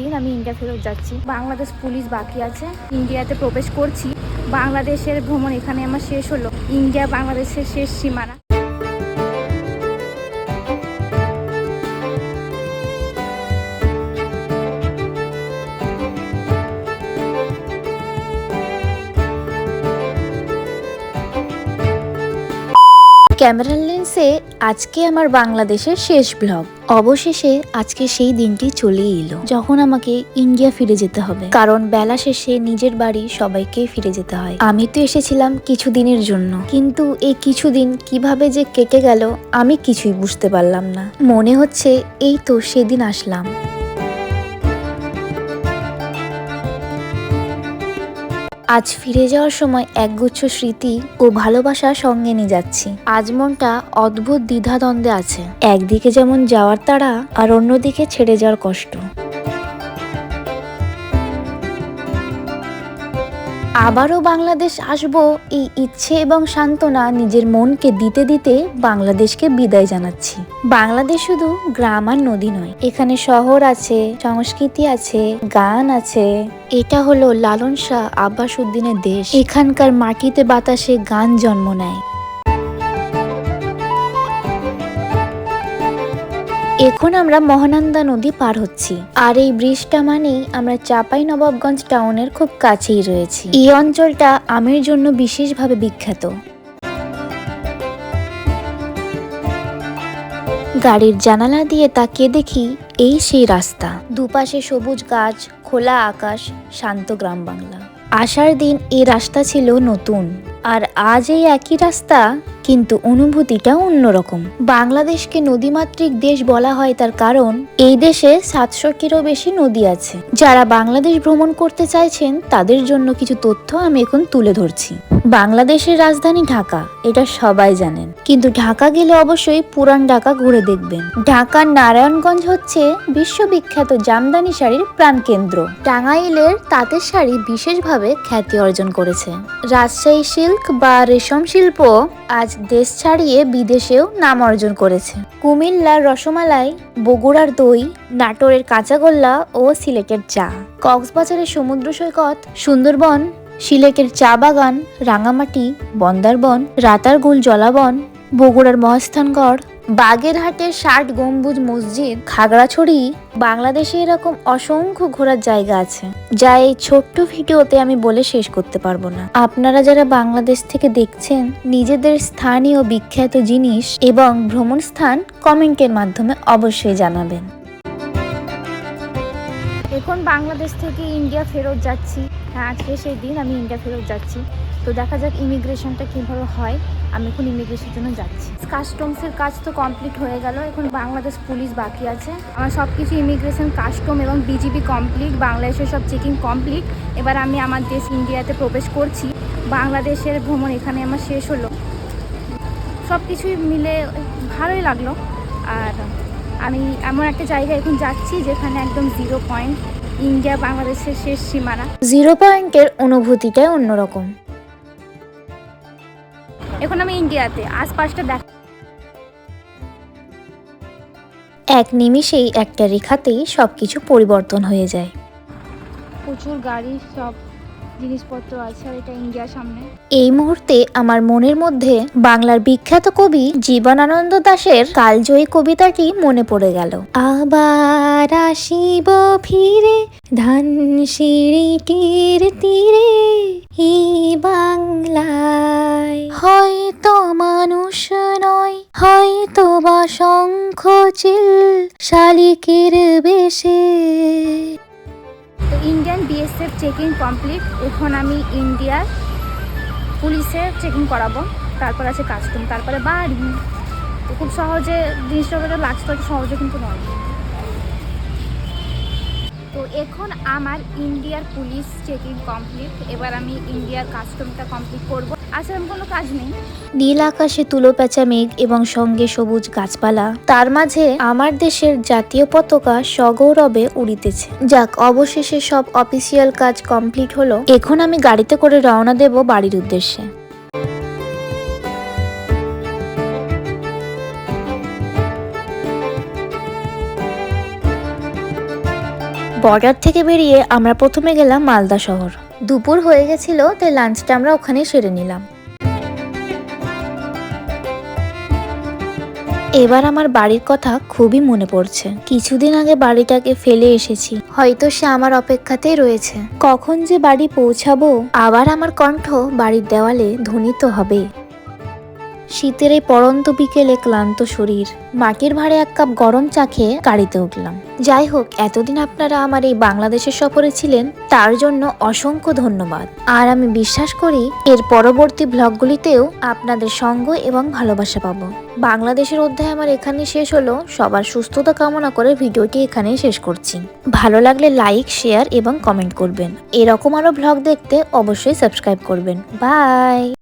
দিন আমি ইন্ডিয়া ফেরত যাচ্ছি। বাংলাদেশ পুলিশ বাকি আছে। ইন্ডিয়াতে প্রবেশ করছি। বাংলাদেশের ভ্রমণ এখানে আমার শেষ হলো। ইন্ডিয়া বাংলাদেশের শেষ সীমানা। ক্যামেরার লেন্সে আজকে আমার বাংলাদেশের শেষ ব্লগ অবশেষে আজকে সেই দিনটি চলে এলো, যখন আমাকে ইন্ডিয়া ফিরে যেতে হবে। কারণ বেলা শেষে নিজের বাড়ি সবাইকে ফিরে যেতে হয়। আমি তো এসেছিলাম কিছুদিনের জন্য। কিন্তু এই কিছুদিন কীভাবে যে কেটে গেল, আমি কিছুই বুঝতে পারলাম না। মনে হচ্ছে এই তো সেদিন আসলাম। আজ ফিরে যাওয়ার সময় একগুচ্ছ স্মৃতি ও ভালোবাসা সঙ্গে নিয়ে যাচ্ছি। আজ মনটা অদ্ভুত দ্বিধাদ্বন্দ্বে আছে। একদিকে যেমন যাওয়ার তারা আর অন্যদিকে ছেড়ে যাওয়ার কষ্ট। আবারও বাংলাদেশ আসব এই ইচ্ছে এবং সান্ত্বনা নিজের মনকে দিতে দিতে বাংলাদেশকে বিদায় জানাচ্ছি। বাংলাদেশ শুধু গ্রাম আর নদী নয়, এখানে শহর আছে, সংস্কৃতি আছে, গান আছে। এটা হলো লালন শাহ আব্বাস উদ্দিনের দেশ। এখানকার মাটিতে বাতাসে গান জন্ম নেয়। এখন আমরা মহানন্দা নদী পার হচ্ছি। আর এই ব্রিজটা মানেই আমরা চাপাই নবাবগঞ্জ টাউনের খুব কাছেই রয়েছি। এই অঞ্চলটা আমের জন্য বিশেষভাবে বিখ্যাত। গাড়ির জানালা দিয়ে তাকিয়ে দেখি এই সেই রাস্তা। দুপাশে সবুজ গাছ, খোলা আকাশ, শান্ত গ্রাম বাংলা। আসার দিন এই রাস্তা ছিল নতুন। আর আজ এই একই রাস্তা কিন্তু অনুভূতিটা অন্যরকম। বাংলাদেশকে নদীমাতৃক দেশ বলা হয় তার কারণ, এই দেশে সাতশোটিরও বেশি নদী আছে। যারা বাংলাদেশ ভ্রমণ করতে চাইছেন, তাদের জন্য কিছু তথ্য আমি এখন তুলে ধরছি। বাংলাদেশের রাজধানী ঢাকা, এটা সবাই জানেন। কিন্তু ঢাকা গেলে অবশ্যই পুরান ঢাকা ঘুরে দেখবেন। ঢাকার নারায়ণগঞ্জ হচ্ছে বিশ্ববিখ্যাত জামদানি শাড়ির প্রাণকেন্দ্র। টাঙ্গাইলের তাঁতের শাড়ি বিশেষভাবে খ্যাতি অর্জন করেছে। রাজশাহী সিল্ক বা রেশম শিল্প আজ দেশ ছাড়িয়ে বিদেশেও নাম অর্জন করেছে। কুমিল্লার রসমালাই, বগুড়ার দই, নাটোরের কাঁচাগোল্লা ও সিলেটের চা। কক্সবাজারের সমুদ্র সৈকত, সুন্দরবন, সিলেটের চা বাগান, রাঙামাটি, বন্দারবন, রাতারগুল জলাবন, বগুড়ার মহাস্থানগড় বাগেরহাটের ষাট গম্বুজ মসজিদ খাগড়াছড়ি, বাংলাদেশে এরকম অসংখ্য ঘোরার জায়গা আছে, যা এই ছোট্ট ভিডিওতে আমি বলে শেষ করতে পারব না। আপনারা যারা বাংলাদেশ থেকে দেখছেন, নিজেদের স্থানীয় বিখ্যাত জিনিস এবং ভ্রমণ স্থান কমেন্টের মাধ্যমে অবশ্যই জানাবেন। এখন বাংলাদেশ থেকে ইন্ডিয়া ফেরত যাচ্ছি। হ্যাঁ আজকে সেই দিন আমি ইন্ডিয়া ফেরত যাচ্ছি। তো দেখা যাক ইমিগ্রেশনটা কীভাবে হয়। আমি এখন ইমিগ্রেশনের জন্য যাচ্ছি। কাস্টমসের কাজ তো কমপ্লিট হয়ে গেল। এখন বাংলাদেশ পুলিশ বাকি আছে। আমার সব কিছু ইমিগ্রেশন, কাস্টম এবং বিজিবি কমপ্লিট। বাংলাদেশের সব চেকিং কমপ্লিট। এবার আমি আমার দেশ ইন্ডিয়াতে প্রবেশ করছি। বাংলাদেশের ভ্রমণ এখানে আমার শেষ হলো। সব কিছুই মিলে ভালোই লাগল। আর আমি এমন একটা জায়গায় এখন যাচ্ছি যেখানে একদম জিরো পয়েন্ট ইন্ডিয়া বাংলাদেশের শেষ সীমানা। জিরো পয়েন্টের অনুভূতিটাই অন্যরকম। এখন আমি ইন্ডিয়াতে আশপাশটা দেখ এক নিমিষেই একটা রেখাতেই সবকিছু পরিবর্তন হয়ে যায়। প্রচুর গাড়ি সব জিনিসপত্র আছে আর এটা ইন্ডিয়ার সামনে। এই মুহূর্তে আমার মনের মধ্যে বাংলার বিখ্যাত কবি জীবনানন্দ দাশের কালজয়ী কবিতাটি মনে পড়ে গেল। আবার আসিব ফিরে ধান সিঁড়িটির তীরে শালিকের বেশে। তো ইন্ডিয়ান বিএসএফ চেকিং কমপ্লিট এখন আমি ইন্ডিয়ার পুলিশের চেকিং করাবো। তারপর আছে কাস্টম তারপরে বাড়ি। তো খুব সহজে জিনিসটা লাগছে সহজে কিন্তু নয়। তো এখন আমার ইন্ডিয়ার পুলিশ চেকিং কমপ্লিট এবার আমি ইন্ডিয়ার কাস্টমটা কমপ্লিট করব। নীল আকাশে তুলো পেঁচা মেঘ এবং সঙ্গে সবুজ গাছপালা। তার মাঝে আমার দেশের জাতীয় পতাকা সগৌরবে উড়িতেছে। যাক, অবশেষে সব অফিসিয়াল কাজ কমপ্লিট হলো। এখন আমি গাড়িতে করে রওনা দেব বাড়ির উদ্দেশ্যে। বর্ডার থেকে বেরিয়ে আমরা প্রথমে গেলাম মালদা শহর। দুপুর হয়ে গেছিল, তাই লাঞ্চটা আমরা ওখানে সেরে নিলাম। এবার আমার বাড়ির কথা খুবই মনে পড়ছে। কিছুদিন আগে বাড়িটাকে ফেলে এসেছি। হয়তো সে আমার অপেক্ষাতেই রয়েছে। কখন যে বাড়ি পৌঁছাবো, আবার আমার কণ্ঠ বাড়ির দেওয়ালে ধ্বনিত হবে। শীতের এই পরন্ত বিকেলে ক্লান্ত শরীর। মাটির ভাড়ে এক কাপ গরম চা খেয়ে গাড়িতে উঠলাম। যাই হোক, এতদিন আপনারা আমার এই বাংলাদেশের সফরে ছিলেন, তার জন্য অসংখ্য ধন্যবাদ। আর আমি বিশ্বাস করি, এর পরবর্তী ব্লগগুলিতেও আপনাদের সঙ্গ এবং ভালোবাসা পাবো। বাংলাদেশের অধ্যায় আমার এখানে শেষ হলো। সবার সুস্থতা কামনা করে ভিডিওটি এখানেই শেষ করছি। ভালো লাগলে লাইক, শেয়ার এবং কমেন্ট করবেন। এরকম আরও ব্লগ দেখতে অবশ্যই সাবস্ক্রাইব করবেন। বাই!